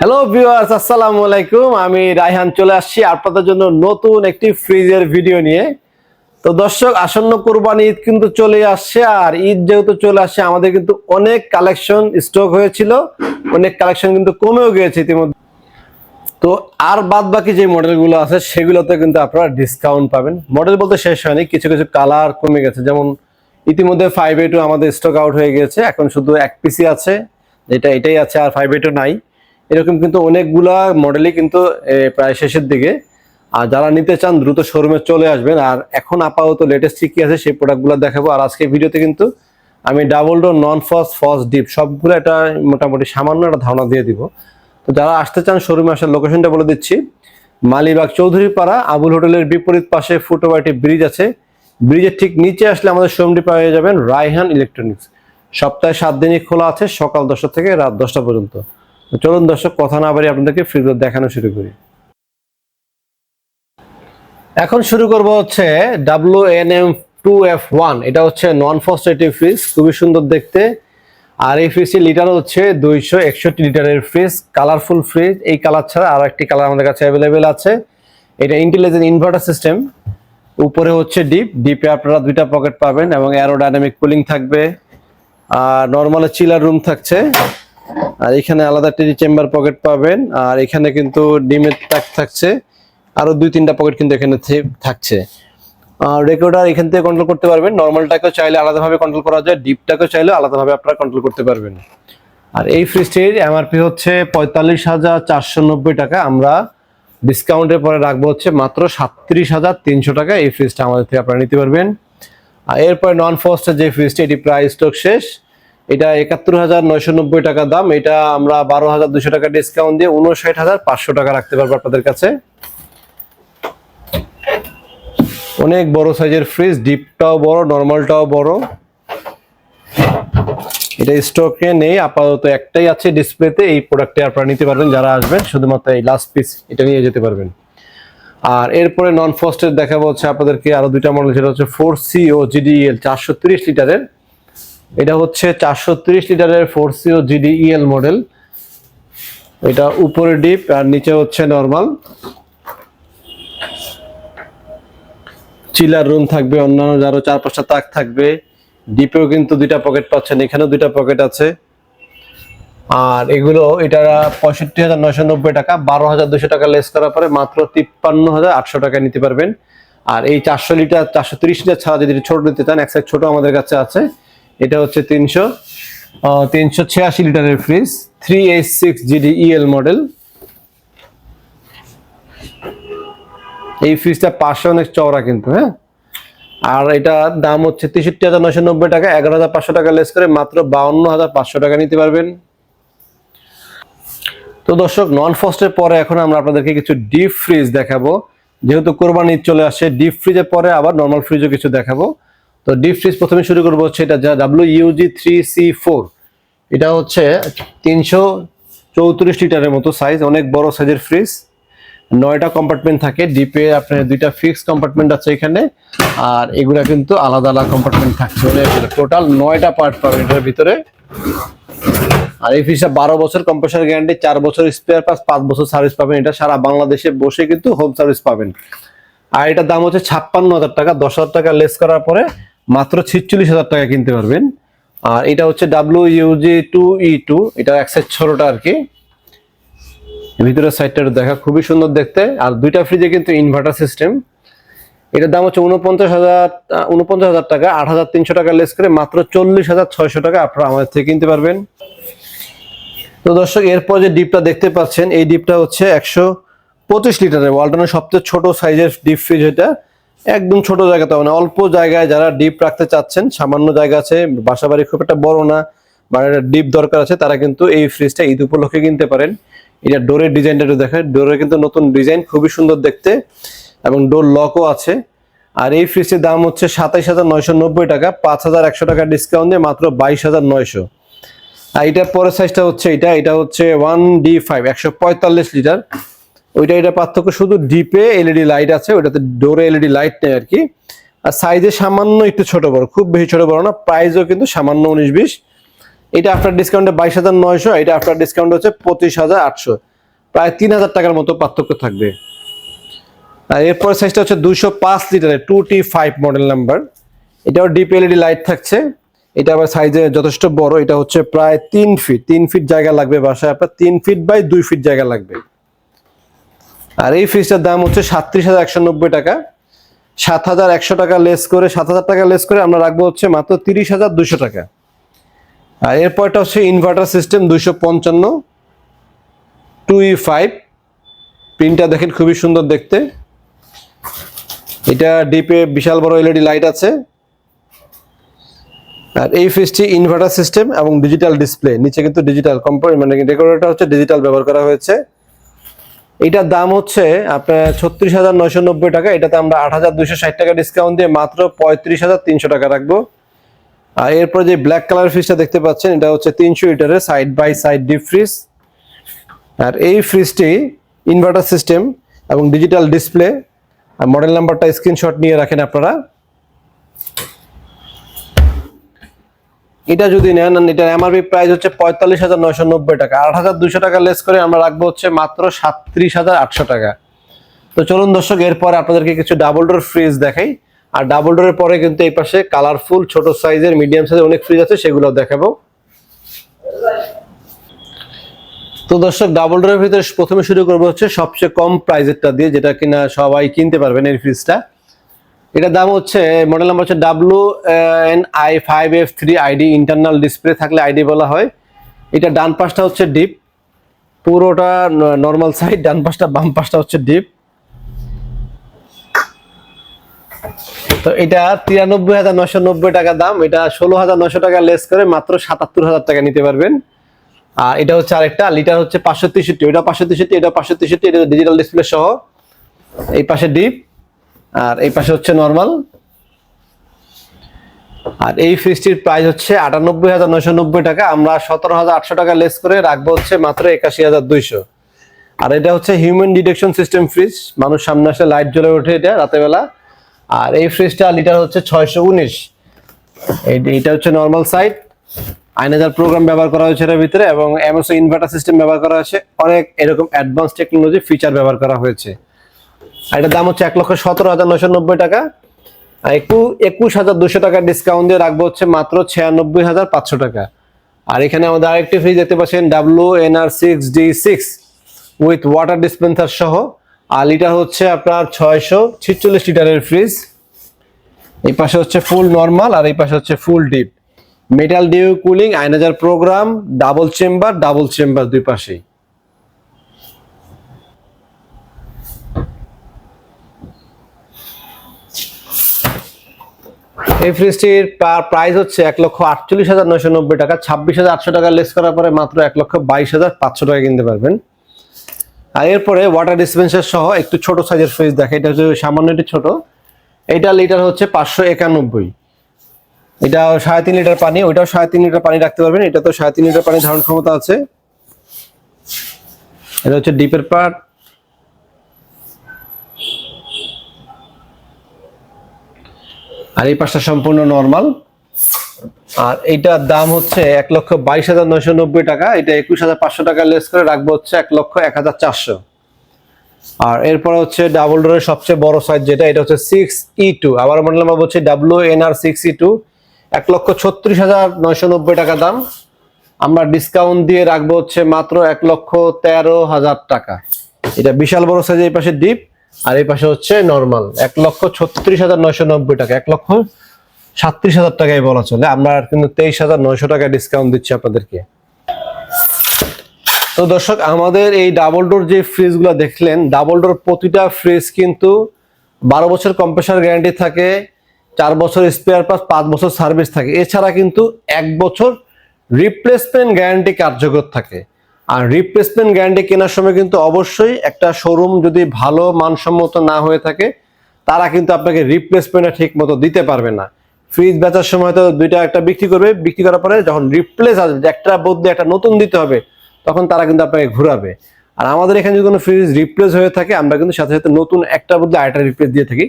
Hello viewers আসসালামু আলাইকুম। আমি রায়হান চলে আসছি আপনাদের জন্য নতুন একটি ফ্রিজের ভিডিও নিয়ে। তো দর্শক, আসন্ন কোরবানি ঈদ কিন্তু চলে আসছে, আর ঈদ যেহেতু চলে আসছে, আমাদের কিন্তু অনেক কালেকশন স্টক হয়েছিল। অনেক কালেকশন কিন্তু কমেও গিয়েছে ইতিমধ্যে। তো আর বাদ বাকি যে মডেলগুলো আছে, সেগুলোতে কিন্তু আপনারা ডিসকাউন্ট পাবেন। মডেল বলতে শেষ হয়নি, কিছু কিছু কালার কমে গেছে। যেমন ইতিমধ্যে ফাইভ এ টু আমাদের স্টক আউট হয়ে গেছে এখন শুধু এক পিসি আছে যেটা এটাই আছে, আর ফাইভ এ টু নাই। এরকম কিন্তু অনেকগুলা মডেলই কিন্তু প্রায় শেষের দিকে। আর যারা নিতে চান, দ্রুত শোরুমে চলে আসবেন। আর এখন আপাতত লেটেস্ট কি আছে, সেই প্রোডাক্টগুলো দেখাবো। আর আজকে ভিডিওতে কিন্তু আমি ডাবল ডোর নন ফস ফস ডিপ সবগুলো একটা মোটামুটি সামান্য একটা ধারণা দিয়ে দিব। তো যারা আসতে চান শোরুমে আসার লোকেশনটা বলে দিচ্ছি। মালিবাগ চৌধুরী পাড়া আবুল হোটেলের বিপরীত পাশে ফুটওভারটি ব্রিজ আছে। ব্রিজের ঠিক নিচে আসলে আমাদের শোরুমটি পেয়ে যাবেন রায়হান ইলেকট্রনিক্স সপ্তাহে সাত দিনই খোলা আছে, সকাল দশটা থেকে রাত দশটা পর্যন্ত। চলুন দর্শক, কথা না বাড়ি আপনাদেরকে ফ্রিজ দেখানো শুরু করি। এখন শুরু করব হচ্ছে W N M two F one এটা হচ্ছে নন ফস্টেটিভ ফ্রিজ খুবই সুন্দর দেখতে। আর এই ফ্রিজটির লিটার হচ্ছে দুইশো একষট্টি লিটারের ফ্রিজ কালারফুল ফ্রিজ এই কালার ছাড়া আরও একটি কালার আমাদের কাছে অ্যাভেলেবেল আছে। এটা ইন্টেলিজেন্ট ইনভার্টার সিস্টেম উপরে হচ্ছে ডিপ ডিপে আপনারা দুইটা পকেট পাবেন এবং অ্যারোডাইনামিক কুলিং থাকবে। আর নর্মাল চিলার রুম থাকছে। আর এখানে আলাদা টেরি চেম্বার পকেট পাবেন, আর এখানে কিন্তু ডিমের তাক থাকছে, আরও দুই তিনটা পকেট কিন্তু এখানে থাকছে। আর রেকর্ডার এখান থেকে কন্ট্রোল করতে পারবেন নর্মালটাকেও চাইলে আলাদাভাবে কন্ট্রোল করা যায় ডিপটাকেও চাইলে আলাদাভাবে আপনারা কন্ট্রোল করতে পারবেন। আর এই ফ্রিজটির এমআরপি হচ্ছে পঁয়তাল্লিশ হাজার চারশো নব্বই টাকা, আমরা ডিসকাউন্টের পরে রাখব হচ্ছে মাত্র সাতত্রিশ হাজার তিনশো টাকা, এই ফ্রিজটা আমাদের থেকে আপনারা নিতে পারবেন। আর এরপরে নন ফস্টের যে ফ্রিজটি এটি প্রায় স্টক শেষ। এটা একাত্তর হাজার নয়শো নব্বই টাকা দাম। এটা আমরা বারো হাজার দুশো টাকা ডিসকাউন্ট দিয়ে উনষাট হাজার পাঁচশো টাকা রাখতে পারব আপনাদের কাছে। অনেক বড় সাইজের ফ্রিজ ডিপটাও বড় নর্মালটাও বড়। এটা স্টকে নেই, আপাতত একটাই আছে ডিসপ্লেতে এই প্রোডাক্টে আপনারা নিতে পারবেন, যারা আসবেন, শুধুমাত্র এই লাস্ট পিস এটা নিয়ে যেতে পারবেন। আর এরপরে নন ফস্টের দেখাবো হচ্ছে আপনাদেরকে আরও দুইটা মডেল সেটা হচ্ছে ফোর সি ও জিডিএল চারশো তিরিশ লিটারের এটা হচ্ছে চারশো লিটারের four C O GDL model. এটা উপরে ডিপ আর নিচে হচ্ছে নর্মাল। চিলার রুম থাকবে, অন্যান্য যারও চার পাঁচটা তাক থাকবে। ডিপেও কিন্তু দুইটা পকেট পাচ্ছেন, এখানেও দুইটা পকেট আছে। আর এগুলো, এটা পঁয়ষট্টি হাজার নয়শো নব্বই টাকা, বারো হাজার দুশো টাকা লেস করার পরে মাত্র তিপ্পান্ন হাজার আটশো টাকা নিতে পারবেন। আর এই চারশো লিটার, চারশো তিরিশ লিটার ছাড়া যদি ছোট নিতে চান, এক ছোট আমাদের কাছে আছে। এটা হচ্ছে তিনশো তিনশো ছিয়াশি লিটারের fridge three H six GD EL model এই ফ্রিজটা পাঁচশো অনেক চওড়া কিন্তু হ্যাঁ? আর এটা দাম হচ্ছে তেষট্টি হাজার নয়শো নব্বই টাকা, এগারো হাজার পাঁচশো টাকা লেস করে মাত্র বাউন্ন হাজার পাঁচশো টাকা নিতে পারবেন। তো দর্শক নন ফস্টের পরে এখন আমরা আপনাদেরকে কিছু ডিপ ফ্রিজ দেখাবো। যেহেতু কোরবানি চলে আসে ডিপ ফ্রিজের পরে আবার নর্মাল ফ্রিজও কিছু দেখাবো। তো ডিপ ফ্রিজ প্রথমে শুরু করব হচ্ছে এটা যা W UG three C four এটা হচ্ছে তিনশো চৌত্রিশ লিটারের মতো সাইজ অনেক বড় সাইজের ফ্রিজ নয়টা কম্পার্টমেন্ট থাকে ডিপে আপনার দুইটা ফিক্স কম্পার্টমেন্ট আছে এখানে, আর এগুলা কিন্তু আলাদা আলাদা কম্পার্টমেন্ট থাকছে। টোটাল নয়টা পার্ট পাবেন এটার ভিতরে। আর এই ফ্রিজটা বারো বছর কম্প্রেসার গ্যারান্টি চার বছর স্পেয়ার পাস পাঁচ বছর সার্ভিস পাবেন। এটা সারা বাংলাদেশে বসে কিন্তু হোম সার্ভিস পাবেন। আর এটার দাম হচ্ছে ছাপ্পান্ন হাজার টাকা, দশ হাজার টাকা লেস করার পরে মাত্র ছিচল্লিশ হাজার টাকা কিনতে পারবেন। আর এটা হচ্ছে W UG two E two এটা এক সাইড ছোটটা আর কি। ভিতরের সাইডটা দেখা, খুবই সুন্দর দেখতে। আর দুইটা ফ্রিজে কিন্তু ইনভার্টার সিস্টেম এটার দাম হচ্ছে উনপঞ্চাশ হাজার উনপঞ্চাশ হাজার টাকা, আট হাজার তিনশো টাকা লেস করে মাত্র চল্লিশ হাজার ছয়শো টাকা আপনারা আমাদের থেকে কিনতে পারবেন। তো দর্শক, এরপর যে ডিপটা দেখতে পাচ্ছেন, এই ডিপটা হচ্ছে একশো পঁচিশ লিটারের ওয়ালটনের সবচেয়ে ছোট সাইজের ডিপ ফ্রিজ এটা। একদম ছোট জায়গাতে মানে অল্প জায়গায় যারা ডিপ রাখতে চাচ্ছেন, সামান্য জায়গা আছে বাসা বাড়ি খুব একটা বড় না বা একটা ডিপ দরকার আছে, তারা কিন্তু এই ফ্রিজটা ঈদ উপলক্ষে কিনতে পারেন। এটা ডোরের ডিজাইনটা একটু দেখেন ডোরের কিন্তু নতুন ডিজাইন খুবই সুন্দর দেখতে, এবং ডোর লকও আছে। আর এই ফ্রিজটির দাম হচ্ছে সাতাইশ হাজার নয়শো নব্বই টাকা, পাঁচ হাজার একশো টাকা ডিসকাউন্ট দিয়ে মাত্র বাইশ হাজার নয়শো। আর এটার পরের সাইজটা হচ্ছে এটা এটা হচ্ছে ওয়ান ডি ফাইভ একশো পঁয়তাল্লিশ লিটার। ওইটা, এটা পার্থক্য শুধু ডিপে এলইডি লাইট আছে, ওইটাতে ডোরে এলইডি লাইট নেই আর কি। আর সাইজে সামান্য একটু ছোট বড়, খুব বেশি ছোট বড় না প্রাইসও কিন্তু সামান্য উনিশ বিশ। এটা আফটার ডিসকাউন্টে বাইশ হাজার নয়শো, এটা আফটার ডিসকাউন্ট হচ্ছে পঁচিশ হাজার আটশো। প্রায় তিন হাজার টাকার মতো পার্থক্য থাকবে। আর এরপর সাইজটা হচ্ছে দুশো পাঁচ লিটারের two T five model number এটাও ডিপ এলইডি লাইট থাকছে। এটা আবার সাইজে যথেষ্ট বড়, এটা হচ্ছে প্রায় তিন ফিট তিন ফিট জায়গা লাগবে বাসায়, আপনার তিন ফিট বাই দুই ফিট জায়গা লাগবে। আর এই ফ্রিজটার দাম হচ্ছে সাতত্রিশ হাজার একশো নব্বই টাকা। সাত হাজার একশো টাকা লেস করে, সাত হাজার টাকা লেস করে আমরা রাখব হচ্ছে মাত্র তিরিশ হাজার দুশো টাকা। আর এরপরটা হচ্ছে ইনভার্টার সিস্টেম দুইশো পঞ্চান্ন। টু ই ফাইভ প্রিন্টটা দেখেন খুবই সুন্দর দেখতে। এটা ডিপে বিশাল বড় এলইডি লাইট আছে। আর এই ফ্রিজটি ইনভার্টার সিস্টেম এবং ডিজিটাল ডিসপ্লে নিচে কিন্তু ডিজিটাল কম্পোনেন্ট মানে ডেকোরেটরটা হচ্ছে ডিজিটাল ব্যবহার করা হয়েছে। এটার দাম হচ্ছে আপনার ছত্রিশ হাজার নয়শো নব্বই টাকা। এটাতে আমরা আট হাজার দুশো ষাট টাকা ডিসকাউন্ট দিয়ে মাত্র পঁয়ত্রিশ হাজার তিনশো টাকা রাখব। আর এরপর যে ব্ল্যাক কালার ফ্রিজটা দেখতে পাচ্ছেন, এটা হচ্ছে তিনশো লিটারের side by side deep fridge আর এই ফ্রিজটি ইনভার্টার সিস্টেম এবং ডিজিটাল ডিসপ্লে আর মডেল নাম্বারটা স্ক্রিনশট নিয়ে রাখেন আপনারা। এটা যদি নেন এটার এমআরপি প্রাইস হচ্ছে পঁয়তাল্লিশ হাজার নয়শো নব্বই টাকা। আট হাজার দুশো টাকা লেস করে আমরা রাখব হচ্ছে মাত্র সাতত্রিশ হাজার আটশো টাকা। তো চলুন দর্শক, এরপরে আপনাদেরকে কিছু ডাবল ডোর ফ্রিজ দেখাই। আর ডাবল ডোরের পরে কিন্তু এই পাশে কালারফুল ছোট সাইজের মিডিয়াম সাইজের অনেক ফ্রিজ আছে সেগুলো দেখাবো। তো দর্শক ডাবল ডোরের ভিতরে প্রথমে শুরু করব হচ্ছে সবচেয়ে কম প্রাইজেরটা দিয়ে, যেটা কিনা সবাই কিনতে পারবেন এই ফ্রিজটা এটার দাম হচ্ছে মডেল নাম্বার হচ্ছে W N I five F three ID internal display থাকলে আইডি বলা হয়। এটা ডান পাশটা হচ্ছে ডিপ পুরোটা নর্মাল সাইড ডান পাশটা বাম পাশটা হচ্ছে ডিপ তো এটা তিরানব্বই হাজার নশো নব্বই টাকা দাম, এটা ষোলো হাজার নশো টাকা লেস করে মাত্র সাতাত্তর হাজার টাকা নিতে পারবেন। আর এটা হচ্ছে আরেকটা লিটার হচ্ছে পাঁচশো তেষট্টি ওটা পাঁচশো তেষট্টি, এটা পাঁচশো তেষট্টি, এটা ডিজিটাল ডিসপ্লে সহ। এই পাশে ডিপ আর এই পাশে হচ্ছে নর্মাল আর এই ফ্রিজটির প্রাইস হচ্ছে আটানব্বই হাজার নয়শো নব্বই টাকা। আমরা সতেরো হাজার আটশো টাকা লেস করে রাখব হচ্ছে মাত্র একাশি হাজার দুইশো। আর এটা হচ্ছে হিউম্যান ডিটেকশন সিস্টেম ফ্রিজ মানুষ সামনে আসলে লাইট জ্বলে ওঠে এটা রাতেবেলা আর এই ফ্রিজটা লিটার হচ্ছে ছয়শো উনিশ। এটা হচ্ছে নর্মাল সাইড আইনাজার প্রোগ্রাম ব্যবহার করা হয়েছে এর ভিতরে এবং এমএসও ইনভার্টার সিস্টেম ব্যবহার করা হয়েছে। অনেক এরকম অ্যাডভান্স টেকনোলজি ফিচার ব্যবহার করা হয়েছে। এটার দাম হচ্ছে এক লক্ষ সতেরো হাজার নয়শো নব্বই টাকা। আর একু একুশ হাজার দুশো টাকা ডিসকাউন্ট দিয়ে রাখব হচ্ছে মাত্র ছিয়ানব্বই হাজার পাঁচশো টাকা। আর এখানে আমাদের আরেকটি ফ্রিজ দেখতে পাচ্ছেন W NR six D six with water dispenser সহ। আর লিটার হচ্ছে আপনার ছয়শো ছিচল্লিশ লিটারের ফ্রিজ এই পাশে হচ্ছে ফুল নর্মাল আর এই পাশে হচ্ছে full deep metal dew cooling ionizer programme double chamber double chamber দুই পাশেই। এই ফ্রিজটির প্রাইস হচ্ছে এক লক্ষ আটচল্লিশ হাজার নয়শো নব্বই টাকা। ছাব্বিশ হাজার আটশো টাকা লেস করার পরে মাত্র এক লক্ষ বাইশ হাজার পাঁচশো টাকা কিনতে পারবেন। আর এরপরে ওয়াটার ডিসপেন্সার সহ একটু ছোট সাইজের ফ্রিজ দেখে। এটা হচ্ছে সামান্য একটু ছোট। এটা লিটার হচ্ছে পাঁচশো একানব্বই। এটা সাড়ে তিন লিটার পানি। ওইটাও সাড়ে তিন লিটার পানি রাখতে পারবেন। এটা তো সাড়ে তিন লিটার পানি ধারণ ক্ষমতা আছে। এটা হচ্ছে ডিপের পার্ট আর এই পাশটা সম্পূর্ণ নর্মাল আর এইটার দাম হচ্ছে এক লক্ষ বাইশ হাজার নয়শো নব্বই টাকা। এটা একুশ হাজার পাঁচশো টাকা লেস করে রাখব হচ্ছে এক লক্ষ এক হাজার চারশো। আর এরপরে হচ্ছে ডাবল ডোরের সবচেয়ে বড় সাইজ যেটা, এটা হচ্ছে সিক্স ই টু আবার মডেল নাম্বার হচ্ছে W N R six E two এক লক্ষ ছত্রিশ হাজার নয়শো নব্বই টাকা দাম। আমরা ডিসকাউন্ট দিয়ে রাখব হচ্ছে মাত্র এক লক্ষ তেরো হাজার টাকা। এটা বিশাল বড় সাইজ এই পাশে ডিপ আর এই পাশে হচ্ছে নর্মাল এক লক্ষ ছত্রিশ হাজার নয়শো নব্বই টাকা, এক লক্ষ সাত্রিশ হাজার টাকায় বলা চলে। আমরা কিন্তু তেইশ হাজার নয়শো টাকা ডিসকাউন্ট দিচ্ছি আপনাদেরকে। তো দর্শক, আমাদের এই ডাবল ডোর যে ফ্রিজগুলো দেখলেন ডাবল ডোর প্রতিটা ফ্রিজ কিন্তু বারো বছর কম্প্রেসার গ্যারান্টি থাকে, চার বছর স্পেয়ার পাস পাঁচ বছর সার্ভিস থাকে। এছাড়া কিন্তু এক বছর রিপ্লেসমেন্ট গ্যারান্টি কার্যকর থাকে। আর রিপ্লেসমেন্ট গ্যারান্টি কেনার সময় কিন্তু অবশ্যই একটা শোরুম যদি ভালো মানসম্মত না হয়ে থাকে, তারা কিন্তু আপনাকে রিপ্লেসমেন্টটা ঠিক মতো দিতে পারবে না। ফ্রিজ বেচার সময় তো দুইটা একটা বিক্রি করবে, বিক্রি করার পরে যখন রিপ্লেস আসবে একটা বদলে একটা নতুন দিতে হবে, তখন তারা কিন্তু আপনাকে ঘুরাবে। আর আমাদের এখানে যদি কোনো ফ্রিজ রিপ্লেস হয়ে থাকে, আমরা কিন্তু সাথে সাথে নতুন একটা বদলে আরেকটা রিপ্লেস দিয়ে থাকি।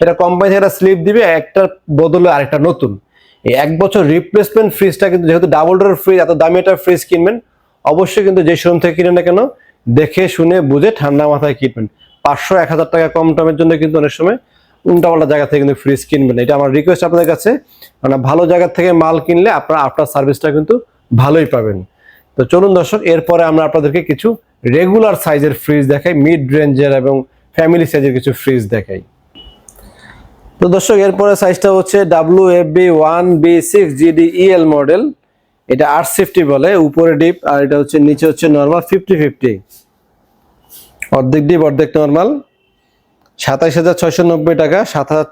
সেটা কোম্পানি থেকে স্লিপ দিবে একটা বদলে আরেকটা নতুন। এই এক বছর রিপ্লেসমেন্ট ফ্রিজটা কিন্তু যেহেতু ডাবল ডোর ফ্রিজ এত দামি একটা ফ্রিজ কিনবেন অবশ্যই কিন্তু যে শোরুম থেকে কিনে না কেন, দেখে শুনে বুঝে ঠান্ডা মাথায় কিনবেন। পাঁচশো এক হাজার টাকা কম দামের জন্য কিন্তু অনেক সময় উল্টাপাল্টা জায়গা থেকে কিন্তু ফ্রিজ কিনবেন। এটা আমার রিকোয়েস্ট আপনাদের কাছে। মানে ভালো জায়গা থেকে মাল কিনলে আপনারা আপনার সার্ভিসটা কিন্তু ভালোই পাবেন। তো চলুন দর্শক, এরপরে আমরা আপনাদেরকে কিছু রেগুলার সাইজের ফ্রিজ দেখাই মিড রেঞ্জের এবং ফ্যামিলি সাইজের কিছু ফ্রিজ দেখাই। তো দর্শক, এরপরে সাইজটা হচ্ছে W F B one B six GD EL model এটা আট সেফটি বলে, উপরে ডিপ আর এটা হচ্ছে, নিচে হচ্ছে নর্মাল ফিফটি ফিফটি অর্ধেক ডিপ অর্ধেক নর্মাল সাতাইশ হাজার ছয়শো নব্বই টাকা, সাত হাজার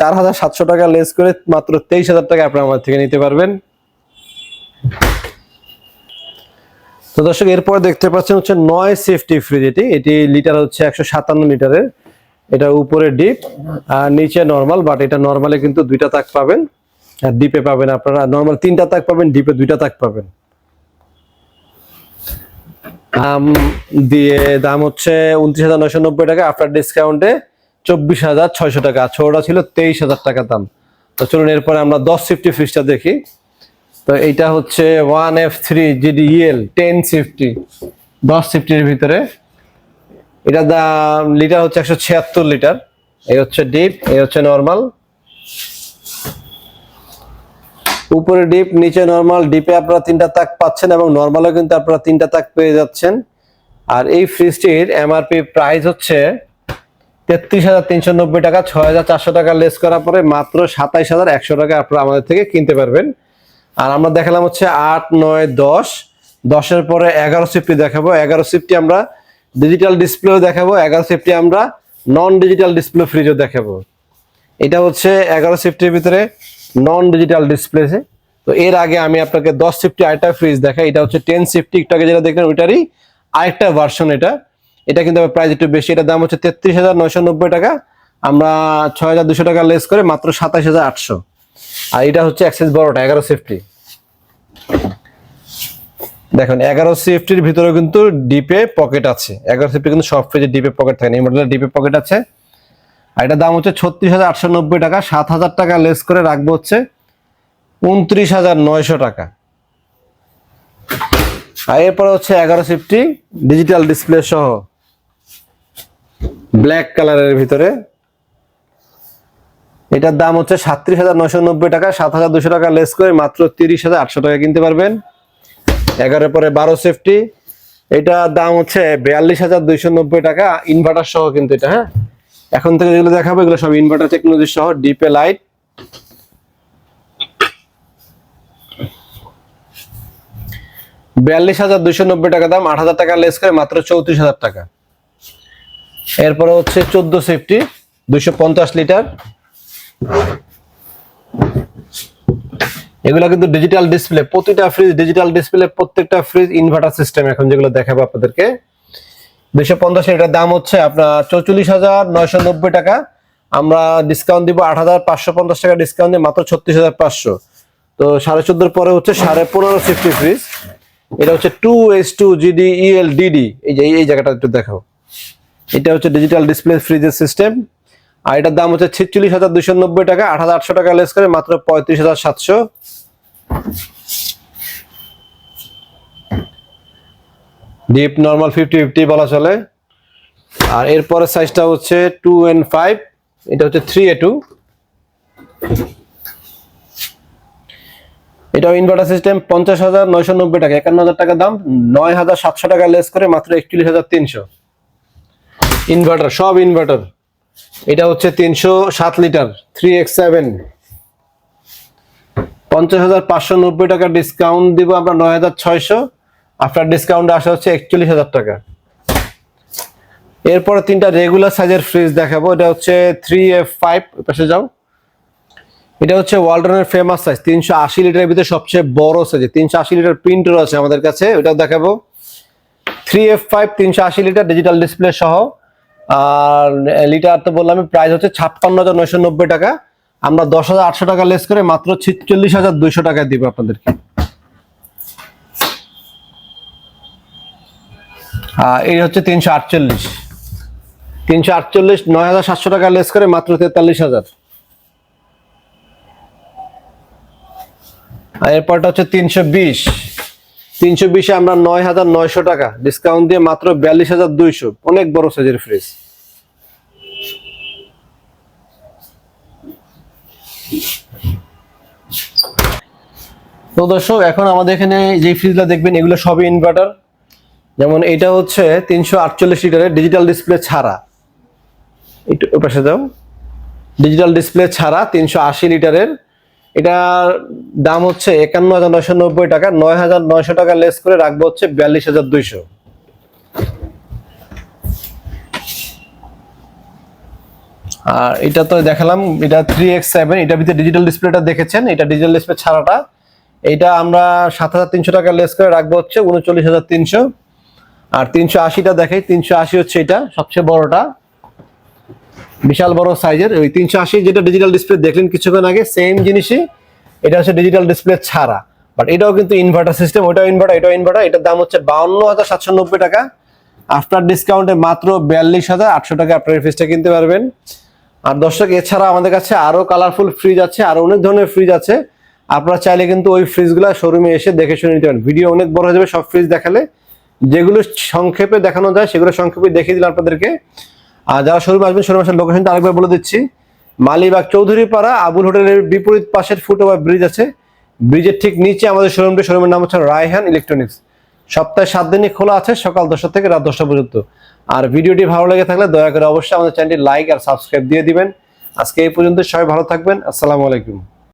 চার হাজার সাতশো টাকা লেস করে মাত্র তেইশ হাজার টাকা আপনার আমার থেকে নিতে পারবেন। তো দর্শক, এরপর দেখতে পাচ্ছেন হচ্ছে নয় সেফটি ফ্রিজ এটি। এটি লিটার হচ্ছে একশো সাতান্ন লিটারের। এটা উপরে ডিপ আর নিচে নর্মাল বাট এটা নর্মালে কিন্তু দুইটা তাক পাবেন। ডিপে পাবেন আপনারা। নর্মাল তিনটা তাক পাবেন ডিপে দুইটা তাক পাবেন। দাম দিয়ে দাম হচ্ছে উনত্রিশ হাজার নয়শো নব্বই টাকা। আফটার ডিসকাউন্টে চব্বিশ হাজার ছয়শো টাকা। ছোটটা ছিল তেইশ হাজার টাকা দাম। তো চলুন, এরপরে আমরা দশ ফিফটি ফ্রিজটা দেখি। তো এইটা হচ্ছে one F three GD EL ten fifty. দশ ফিফটির ভিতরে। এটা দাম, লিটার হচ্ছে একশো ছিয়াত্তর লিটার। এই হচ্ছে ডিপ এই হচ্ছে নর্মাল উপরে ডিপ, নিচে নর্মাল ডিপে আপনারা তিনটা তাক পাচ্ছেন এবং নর্মালও কিন্তু আপনারা তিনটা তাক পেয়ে যাচ্ছেন। আর এই ফ্রিজটির এমআরপি প্রাইস হচ্ছে তেত্রিশ হাজার তিনশো নব্বই টাকা, ছয় হাজার চারশো টাকা লেস করার পরে মাত্র সাতাইশ হাজার একশো টাকা আপনারা আমাদের থেকে কিনতে পারবেন। আর আমরা দেখালাম হচ্ছে আট, নয়, দশ। দশের পরে এগারো সিফটি দেখাবো। এগারো সিফটি আমরা ডিজিটাল ডিসপ্লেও দেখাবো। এগারো সিফটি আমরা নন ডিজিটাল ডিসপ্লে ফ্রিজও দেখাবো। এটা হচ্ছে এগারো সিফটির ভিতরে নন ডিজিটাল ডিসপ্লেতে তো এর আগে আমি আপনাকে দশ সিফটি আরেকটা ফ্রিজ দেখাই, এটা হচ্ছে টেন সিফটি একটু যেটা দেখলেন ওইটারই আরেকটা ভার্সন এটা। এটা কিন্তু প্রাইস একটু বেশি, এটার দাম হচ্ছে তেত্রিশ হাজার নয়শো নব্বই টাকা। আমরা ছয় হাজার দুশো টাকা লেস করে মাত্র সাতাশ হাজার আটশো। আর এটা হচ্ছে অ্যাক্সেস বড়টা, এগারো সিফটি দেখুন, এগারো সিফটির ভিতরে কিন্তু ডিপে পকেট আছে। এগারো সিফটি কিন্তু সব ফ্রিজে ডিপে পকেট থাকে না। এই মডেলের ডিপে পকেট আছে। আর এটার দাম হচ্ছে ছত্রিশ হাজার আটশো নব্বই টাকা, সাত হাজার টাকা লেস করে রাখব হচ্ছে উনত্রিশ হাজার নয়শো টাকা। আর এরপরে হচ্ছে এগারো সিফটি ডিজিটাল ডিসপ্লে সহ ব্ল্যাক কালারের ভিতরে। এটার দাম হচ্ছে সাত্রিশ হাজার নয়শো নব্বই টাকা, সাত হাজার দুশো টাকা লেস করে মাত্র তিরিশ হাজার আটশো টাকা কিনতে পারবেন। এগারো পরে বারো সেফটি, এটার দাম হচ্ছে বিয়াল্লিশ হাজার দুইশো নব্বই টাকা ইনভার্টার সহ কিন্তু এটা হ্যাঁ? এখন থেকে যেগুলো দেখাবো, এগুলো সব ইনভার্টার টেকনোলজি সহ ডিপে লাইট বিয়াল্লিশ হাজার দুইশো নব্বই টাকা দাম, আট হাজার টাকা লেস করে, মাত্র চৌত্রিশ হাজার টাকা। এরপরে হচ্ছে চোদ্দ সেফটি দুইশো পঞ্চাশ লিটার এগুলো কিন্তু ডিজিটাল ডিসপ্লে প্রতিটা ফ্রিজ ডিজিটাল ডিসপ্লে প্রত্যেকটা ফ্রিজ ইনভার্টার সিস্টেম এখন যেগুলো দেখাবো আপনাদেরকে। দুইশো পঞ্চাশ এটার দাম হচ্ছে আপনার চৌচল্লিশ হাজার নয়শো নব্বই টাকা। আমরা ডিসকাউন্ট দিব আট হাজার পাঁচশো পঞ্চাশ টাকা ডিসকাউন্ট দিয়ে মাত্র ছত্রিশ হাজার পাঁচশো। তো সাড়ে চোদ্দোর পরে হচ্ছে সাড়ে পনেরো ফিফটি ফ্রিজ এটা হচ্ছে two S two GD EL DD এই যে, এই জায়গাটা একটু দেখাও। এটা হচ্ছে ডিজিটাল ডিসপ্লে ফ্রিজের সিস্টেম আর এটার দাম হচ্ছে ছেচল্লিশ হাজার দুশো নব্বই টাকা, আট হাজার আটশো টাকা লেস করে মাত্র পঁয়ত্রিশ হাজার সাতশো। ডিপ নর্মাল ফিফটি ফিফটি বলা চলে। আর এরপরের সাইজটা হচ্ছে টু এন ফাইভ এটা হচ্ছে থ্রি এ টু এটাও ইনভার্টার সিস্টেম পঞ্চাশ হাজার নয়শো নব্বই টাকা, একান্ন হাজার টাকা দাম, নয় হাজার সাতশো টাকা লেস করে মাত্র একচল্লিশ হাজার তিনশো। ইনভার্টার সব ইনভার্টার এটা হচ্ছে তিনশো সাত লিটার থ্রি এক্স সেভেন পঞ্চাশ হাজার পাঁচশো নব্বই টাকা ডিসকাউন্ট দিব আমরা নয় হাজার ছয়শো। আফটার ডিসকাউন্ট আসা হচ্ছে একচল্লিশ হাজার টাকা। এরপরে তিনটা রেগুলার সাইজের ফ্রিজ দেখাবো। এটা হচ্ছে থ্রি এফ ফাইভ পাশে যাও। এটা হচ্ছে ওয়ালটনের ফেমাস সাইজ তিনশো আশি লিটারের ভিতরে সবচেয়ে বড় সাইজ তিনশো আশি লিটার প্রিন্টার আছে আমাদের কাছে, ওটাও দেখাবো। থ্রি এফ ফাইভ তিনশো আশি লিটার ডিজিটাল ডিসপ্লে সহ। আর লিটার তো বললাম প্রাইস হচ্ছে ছাপ্পান্ন হাজার নয়শো নব্বই টাকা। আমরা দশ হাজার আটশো টাকা লেস করে মাত্র ছিচল্লিশ হাজার দুইশো টাকায় দিব আপনাদেরকে। এই হচ্ছে তিনশো আটচল্লিশ। তিনশো আটচল্লিশ, নয় হাজার সাতশো টাকা লেস করে মাত্র তেতাল্লিশ হাজার। এরপরটা হচ্ছে তিনশো বিশ। তিনশো বিশে আমরা নয় হাজার নয়শো টাকা ডিসকাউন্ট দিয়ে মাত্র বিয়াল্লিশ হাজার দুইশো। অনেক বড় সাইজের ফ্রিজ তো দর্শক, এখন আমাদের এখানে যে ফ্রিজগুলো দেখবেন, এগুলো সবই ইনভার্টার যেমন এটা হচ্ছে তিনশো আটচল্লিশ লিটারের ডিজিটাল ডিসপ্লে ছাড়া। একটু পাশে যাও। ডিজিটাল ডিসপ্লে ছাড়া তিনশো আশি লিটারের। এটার দাম হচ্ছে একান্ন হাজার নয়শো নব্বই টাকা। নয় হাজার নয়শো টাকা লেস করে রাখব হচ্ছে বিয়াল্লিশ হাজার দুইশো। আর এটা তো দেখালাম, এটা থ্রি এক্স সেভেন এটার ভিতরে ডিজিটাল ডিসপ্লেটা দেখেছেন? এটা ডিজিটাল ডিসপ্লে ছাড়াটা। এটা আমরা সাত হাজার তিনশো টাকা লেস করে রাখব হচ্ছে উনচল্লিশ হাজার তিনশো। আর তিনশো আশিটা দেখাই তিনশো আশি হচ্ছে এটা, সবচেয়ে বড়টা। বিশাল বড় সাইজের, ওই তিনশো আশি যেটা ডিজিটাল ডিসপ্লে দেখলেন কিছুক্ষণ আগে সেম জিনিসই, এটা হচ্ছে ডিজিটাল ডিসপ্লে ছাড়া। বাট এটাও কিন্তু ইনভার্টার সিস্টেম ওটাও ইনভার্টার এটাও ইনভার্টার এটার দাম হচ্ছে বাউন্ন হাজার সাতশো নব্বই টাকা। আফটার ডিসকাউন্টে মাত্র বিয়াল্লিশ হাজার আটশো টাকা আপনার ফ্রিজটা কিনতে পারবেন। আর দর্শক এছাড়া আমাদের কাছে আরও কালারফুল ফ্রিজ আছে, আর অনেক ধরনের ফ্রিজ আছে। আপনারা চাইলে কিন্তু ওই ফ্রিজগুলো শোরুমে এসে দেখে শুনে নিতে পারেন। ভিডিও অনেক বড় হয়ে যাবে সব ফ্রিজ দেখালে। যেগুলো সংক্ষেপে দেখানো যায়, সেগুলো সংক্ষেপে দেখিয়ে দিলাম আপনাদেরকে। আর যারা শোরুমে আসবেন, শোরুম আসার লোকেশনটা আরেকবার বলে দিচ্ছি। মালিবাগ চৌধুরী পাড়া আবুল হোটেলের বিপরীত পাশের ফুটওভার ব্রিজ আছে। ব্রিজের ঠিক নিচে আমাদের শোরুমটি শোরুমের নাম হচ্ছে রায়হান ইলেকট্রনিক্স সপ্তাহে সাত দিনই খোলা আছে, সকাল দশটা থেকে রাত দশটা পর্যন্ত। আর ভিডিওটি ভালো লেগে থাকলে দয়া করে অবশ্যই আমাদের চ্যানেলটি লাইক আর সাবস্ক্রাইব দিয়ে দিবেন। আজকে এই পর্যন্ত সবাই ভালো থাকবেন। আসসালামু আলাইকুম।